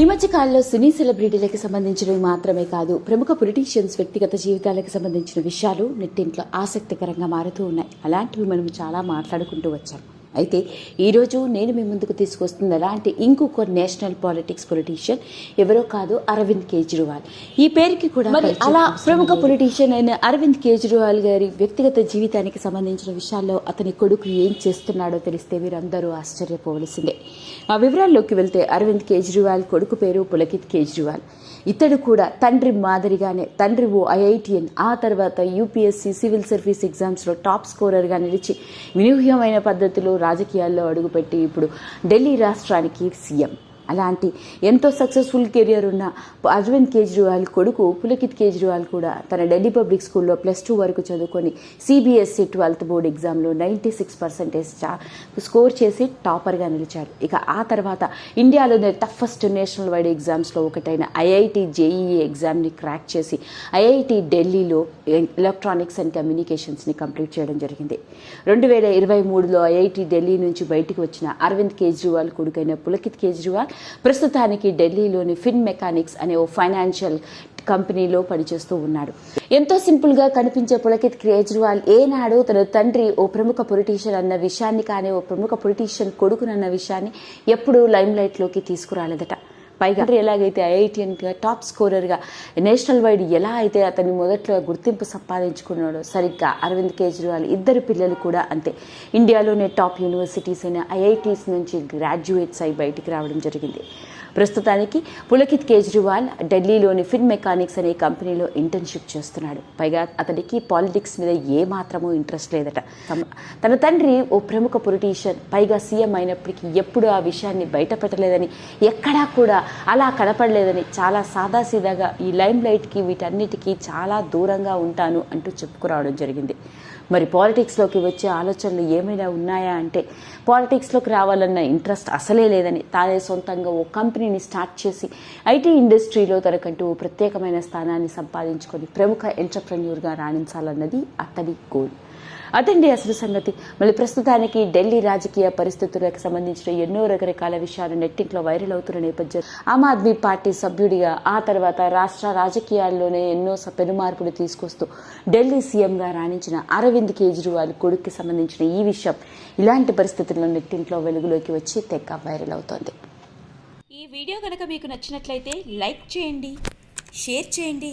ఈ మధ్య కాలంలో సినీ సెలబ్రిటీలకు సంబంధించినవి మాత్రమే కాదు ప్రముఖ పొలిటీషియన్స్ వ్యక్తిగత జీవితాలకు సంబంధించిన విషయాలు నెట్టింట్లో ఆసక్తికరంగా మారుతూ ఉన్నాయి. అలాంటివి మనం చాలా మాట్లాడుకుంటూ వచ్చాం. అయితే ఈరోజు నేను మీ ముందుకు తీసుకొస్తుంది అలాంటి ఇంకొక నేషనల్ పాలిటిక్స్ పొలిటీషియన్ ఎవరో కాదు అరవింద్ కేజ్రీవాల్. ఈ పేరుకి కూడా మరి అలా ప్రముఖ పొలిటీషియన్ అయిన అరవింద్ కేజ్రీవాల్ గారి వ్యక్తిగత జీవితానికి సంబంధించిన విషయాల్లో అతని కొడుకు ఏం చేస్తున్నాడో తెలిస్తే వీరందరూ ఆశ్చర్యపోవలసిందే. ఆ వివరాల్లోకి వెళ్తే అరవింద్ కేజ్రీవాల్ కొడుకు పేరు పులకిత్ కేజ్రీవాల్. ఇతడు కూడా తండ్రి మాదిరిగానే తండ్రి ఓ ఐఐటిఎన్ ఆ తర్వాత యూపీఎస్సీ సివిల్ సర్వీస్ ఎగ్జామ్స్లో టాప్ స్కోరర్గా నిలిచి వినూహ్యమైన పద్ధతిలో రాజకీయాల్లో అడుగుపెట్టి ఇప్పుడు ఢిల్లీ రాష్ట్రానికి సీఎం. అలాంటి ఎంతో సక్సెస్ఫుల్ కెరియర్ ఉన్న అరవింద్ కేజ్రీవాల్ కొడుకు పులకిత్ కేజ్రీవాల్ కూడా తన ఢిల్లీ పబ్లిక్ స్కూల్లో ప్లస్ టూ వరకు చదువుకొని సిబిఎస్ఈ ట్వెల్త్ బోర్డ్ ఎగ్జామ్లో నైంటీ సిక్స్ పర్సెంటేజ్ స్కోర్ చేసి టాపర్గా నిలిచారు ఇక ఆ తర్వాత ఇండియాలోనే టఫెస్ట్ నేషనల్ వైడ్ ఎగ్జామ్స్లో ఒకటైన ఐఐటి జేఈఈ ఎగ్జామ్ని క్రాక్ చేసి ఐఐటి ఢిల్లీలో ఎలక్ట్రానిక్స్ అండ్ కమ్యూనికేషన్స్ని కంప్లీట్ చేయడం జరిగింది. రెండు వేల ఇరవై మూడులో ఐఐటి ఢిల్లీ నుంచి బయటకు వచ్చిన అరవింద్ కేజ్రీవాల్ కొడుకైన పులకిత్ కేజ్రీవాల్ ప్రస్తుతానికి ఢిల్లీలోని ఫిన్ మెకానిక్స్ అనే ఓ ఫైనాన్షియల్ కంపెనీలో పనిచేస్తూ ఉన్నాడు. ఎంతో సింపుల్గా కనిపించే పులకిత్ కేజ్రీవాల్ ఏనాడు తన తండ్రి ఓ ప్రముఖ పొలిటీషియన్ అన్న విషయాన్ని కానీ ఓ ప్రముఖ పొలిటీషియన్ కొడుకునన్న విషయాన్ని ఎప్పుడూ లైమ్ లైట్లోకి తీసుకురాలేదట. పైగా ఎలాగైతే ఐఐటిఎన్గా టాప్ స్కోరర్గా నేషనల్ వైడ్ ఎలా అయితే అతని మొదట్లో గుర్తింపు సంపాదించుకున్నాడో సరిగ్గా అరవింద్ కేజ్రీవాల్ ఇద్దరు పిల్లలు కూడా అంతే. ఇండియాలోనే టాప్ యూనివర్సిటీస్ అయిన ఐఐటీస్ నుంచి గ్రాడ్యుయేట్స్ అయి బయటికి రావడం జరిగింది. ప్రస్తుతానికి పులకిత్ కేజ్రీవాల్ ఢిల్లీలోని ఫిన్ మెకానిక్స్ అనే కంపెనీలో ఇంటర్న్షిప్ చేస్తున్నాడు. పైగా అతనికి పాలిటిక్స్ మీద ఏ మాత్రమూ ఇంట్రెస్ట్ లేదట. తన తండ్రి ఓ ప్రముఖ పొలిటీషియన్ పైగా సీఎం అయినప్పటికీ ఎప్పుడు ఆ విషయాన్ని బయటపెట్టలేదని ఎక్కడా కూడా అలా కనపడలేదని చాలా సాదాసీదాగా ఈ లైమ్ లైట్కి వీటన్నిటికీ చాలా దూరంగా ఉంటాను అంటూ చెప్పుకురావడం జరిగింది. మరి పాలిటిక్స్లోకి వచ్చే ఆలోచనలు ఏమైనా ఉన్నాయా అంటే పాలిటిక్స్లోకి రావాలన్న ఇంట్రెస్ట్ అసలే లేదని తానే సొంతంగా ఓ కంపెనీని స్టార్ట్ చేసి ఐటీ ఇండస్ట్రీలో తనకంటూ ఓ ప్రత్యేకమైన స్థానాన్ని సంపాదించుకొని ప్రముఖ ఎంటర్ప్రెన్యూర్గా రాణించాలన్నది అతడి గోల్. అదండి అసలు సంగతి. మళ్ళీ ప్రస్తుతానికి ఢిల్లీ రాజకీయ పరిస్థితులకు సంబంధించిన ఎన్నో రకరకాల విషయాలు నెట్టింట్లో వైరల్ అవుతున్న నేపథ్యం ఆమ్ ఆద్మీ పార్టీ సభ్యుడిగా ఆ తర్వాత రాష్ట్ర రాజకీయాల్లోనే ఎన్నో పెనుమార్పులు తీసుకొస్తూ ఢిల్లీ సీఎంగా రాణించిన అరవింద్ కేజ్రీవాల్ కొడుక్కి సంబంధించిన ఈ విషయం ఇలాంటి పరిస్థితుల్లో నెట్టింట్లో వెలుగులోకి వచ్చి తెగ వైరల్ అవుతోంది. ఈ వీడియో కనుక మీకు నచ్చినట్లయితే లైక్ చేయండి షేర్ చేయండి.